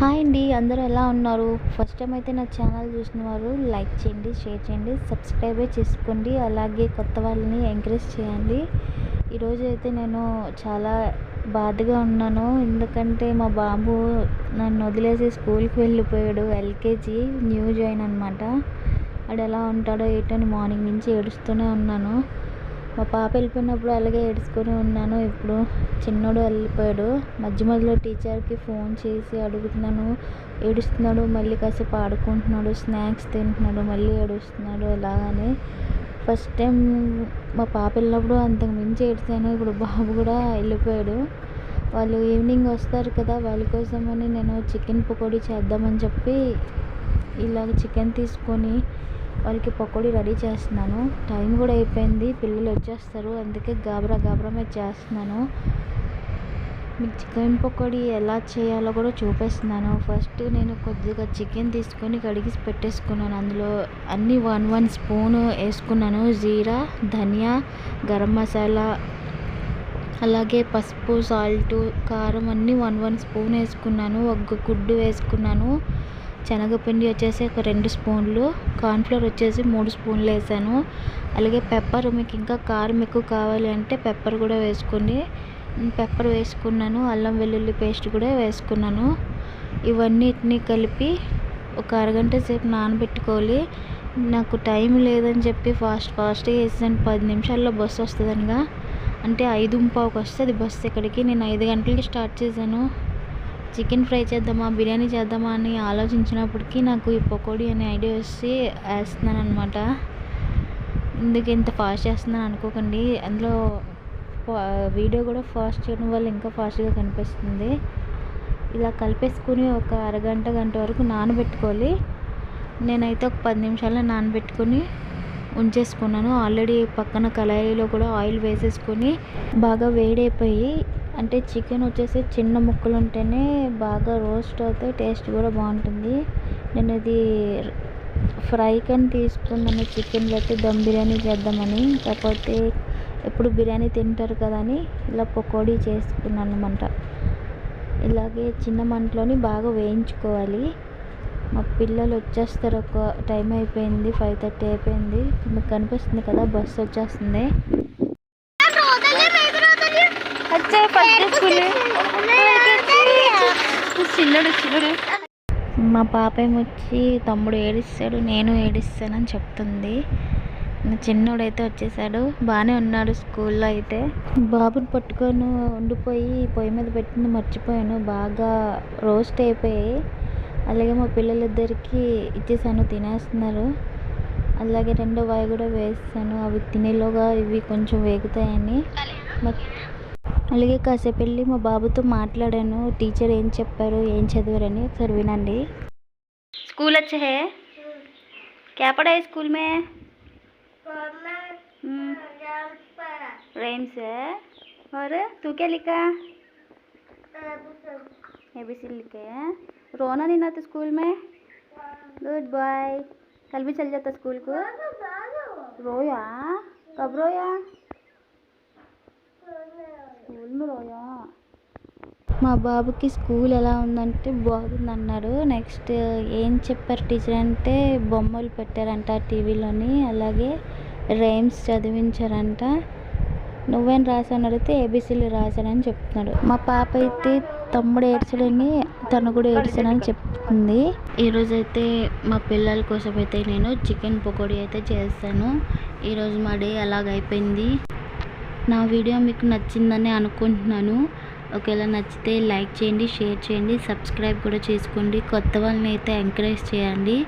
Hi అండి అందరూ ఎలా ఉన్నారు? ఫస్ట్ టైం అయితే నా ఛానల్ చూసిన వారు లైక్ చేయండి షేర్ చేయండి సబ్స్క్రైబే చేసుకోండి అలాగే కొత్త వాళ్ళని ఎంకరేజ్ చేయండి. ఈరోజు అయితే నేను చాలా బాధగా ఉన్నాను. ఎందుకంటే మా బాబు నన్ను వదిలేసి స్కూల్కి వెళ్ళిపోయాడు ఎల్కేజీ న్యూ జాయిన్ అనమాట వాడు ఎలా ఉంటాడో ఏంటో మార్నింగ్ నుంచి ఏడుస్తూనే ఉన్నాను. మా పాప వెళ్ళిపోయినప్పుడు అలాగే ఏడుచుకొని ఉన్నాను. ఇప్పుడు చిన్నోడు వెళ్ళిపోయాడు. మధ్య మధ్యలో టీచర్కి ఫోన్ చేసి అడుగుతున్నాను. ఏడుస్తున్నాడు మళ్ళీ కాసేపు ఆడుకుంటున్నాడు స్నాక్స్ తింటున్నాడు మళ్ళీ ఏడుస్తున్నాడు ఎలాగని. ఫస్ట్ టైం మా పాప వెళ్ళినప్పుడు అంతకు మించి ఏడ్చాను. ఇప్పుడు బాబు కూడా వెళ్ళిపోయాడు. వాళ్ళు ఈవినింగ్ వస్తారు కదా వాళ్ళ కోసమని నేను చికెన్ పకోడీ చేద్దామని చెప్పి ఇలాగ చికెన్ తీసుకొని వాళ్ళకి పకోడీ రెడీ చేస్తున్నాను. టైం కూడా అయిపోయింది. పిల్లలు వచ్చేస్తారు. అందుకే గాబరా గాబరా మీద చేస్తున్నాను. మీకు చికెన్ పకోడీ ఎలా చేయాలో కూడా చూపిస్తున్నాను. ఫస్ట్ నేను కొద్దిగా చికెన్ తీసుకొని కడిగి పెట్టేసుకున్నాను. అందులో అన్ని వన్ వన్ స్పూన్ వేసుకున్నాను. జీరా ధనియా గరం మసాలా అలాగే పసుపు సాల్ట్ కారం అన్నీ వన్ వన్ స్పూన్ వేసుకున్నాను. ఒక గుడ్డు వేసుకున్నాను. శనగపిండి వచ్చేసి ఒక రెండు స్పూన్లు కార్న్ఫ్లోర్ వచ్చేసి మూడు స్పూన్లు వేసాను. అలాగే పెప్పర్ మీకు ఇంకా కారం ఎక్కువ కావాలి అంటే పెప్పర్ కూడా వేసుకోండి పెప్పర్ వేసుకున్నాను అల్లం వెల్లుల్లి పేస్ట్ కూడా వేసుకున్నాను. ఇవన్నిటిని కలిపి ఒక అరగంట సేపు నానబెట్టుకోవాలి. నాకు టైం లేదని చెప్పి ఫాస్ట్ ఫాస్ట్గా వేసాను పది నిమిషాల్లో బస్సు వస్తుందనగా. అంటే ఐదు పావుకి వస్తుంది బస్సు ఇక్కడికి నేను ఐదు గంటలకి స్టార్ట్ చేశాను. చికెన్ ఫ్రై చేద్దామా బిర్యానీ చేద్దామా అని ఆలోచించినప్పటికీ నాకు ఈ పకోడీ అనే ఐడియా వచ్చి వేస్తున్నాను అనమాట ఇందుకు ఇంత ఫాస్ట్ చేస్తున్నాను అనుకోకండి. అందులో వీడియో కూడా ఫాస్ట్ చేయడం వల్ల ఇంకా ఫాస్ట్గా కనిపిస్తుంది. ఇలా కలిపేసుకుని ఒక అరగంట గంట వరకు నానబెట్టుకోవాలి. నేనైతే ఒక పది నిమిషాల్లో నానబెట్టుకొని ఉంచేసుకున్నాను. ఆల్రెడీ పక్కన కళాయిలో కూడా ఆయిల్ వేసేసుకొని బాగా వేడైపోయి అంటే చికెన్ వచ్చేసి చిన్న ముక్కలు ఉంటేనే బాగా రోస్ట్ అవుతాయి టేస్ట్ కూడా బాగుంటుంది. నేను ఇది ఫ్రై కానీ తీసుకున్నాను చికెన్ బట్టి దమ్ బిర్యానీ చేద్దామని కాకపోతే ఎప్పుడు బిర్యానీ తింటారు కదా అని ఇలా పకోడీ చేసుకున్నాను అనమాట ఇలాగే చిన్న మంటలోని బాగా వేయించుకోవాలి. మా పిల్లలు వచ్చేస్తారు ఒక టైం అయిపోయింది ఫైవ్ థర్టీ అయిపోయింది. మీకు కనిపిస్తుంది కదా బస్సు వచ్చేస్తుంది. మా పాప ఏమొచ్చి తమ్ముడు ఏడిస్తాడు నేను ఏడిస్తానని చెప్తుంది. నా చిన్నోడైతే వచ్చేసాడు బాగానే ఉన్నాడు స్కూల్లో అయితే. బాబుని పట్టుకొని ఉండిపోయి పొయ్యి మీద పెట్టింది మర్చిపోయాను. బాగా రోస్ట్ అయిపోయి అలాగే మా పిల్లలిద్దరికి ఇచ్చేసాను తినేస్తున్నారు అలాగే రెండో వాయి కూడా వేస్తాను అవి తినేలోగా ఇవి కొంచెం వేగుతాయని అలాగే కాసేపు వెళ్ళి మా బాబుతో మాట్లాడాను టీచర్ ఏం చెప్పారు ఏం చదివారని ఒకసారి వినండి स्कूल अच्छे है क्या पढ़ा है स्कूल में रेम्स है और तू क्या लिखा ए बी सी लिखे हैं रोना नहीं ना तो स्कूल में गुड बॉय कल भी चल जाता स्कूल को रोया कब रोया స్కూల్ में रोया మా బాబుకి స్కూల్ ఎలా ఉందంటే బాగుంది అన్నాడు నెక్స్ట్ ఏం చెప్పారు టీచర్ అంటే బొమ్మలు పెట్టారంట టీవీలోని అలాగే రైమ్స్ చదివించారంట నువ్వేం రాసాను అడిగితే ఏబీసీలు రాశానని చెప్తున్నాడు మా పాప అయితే తమ్ముడు ఏడ్చడని తను కూడా ఏడ్చడని చెప్తుంది. ఈరోజు అయితే మా పిల్లల కోసం అయితే నేను చికెన్ పకోడీ అయితే చేస్తాను. ఈరోజు మా డే అలాగైపోయింది. నా వీడియో మీకు నచ్చిందని అనుకుంటున్నాను. ఒకవేళ నచ్చితే లైక్ చేయండి షేర్ చేయండి సబ్స్క్రైబ్ కూడా చేసుకోండి. కొత్త వాళ్ళని అయితే ఎంకరేజ్ చేయండి.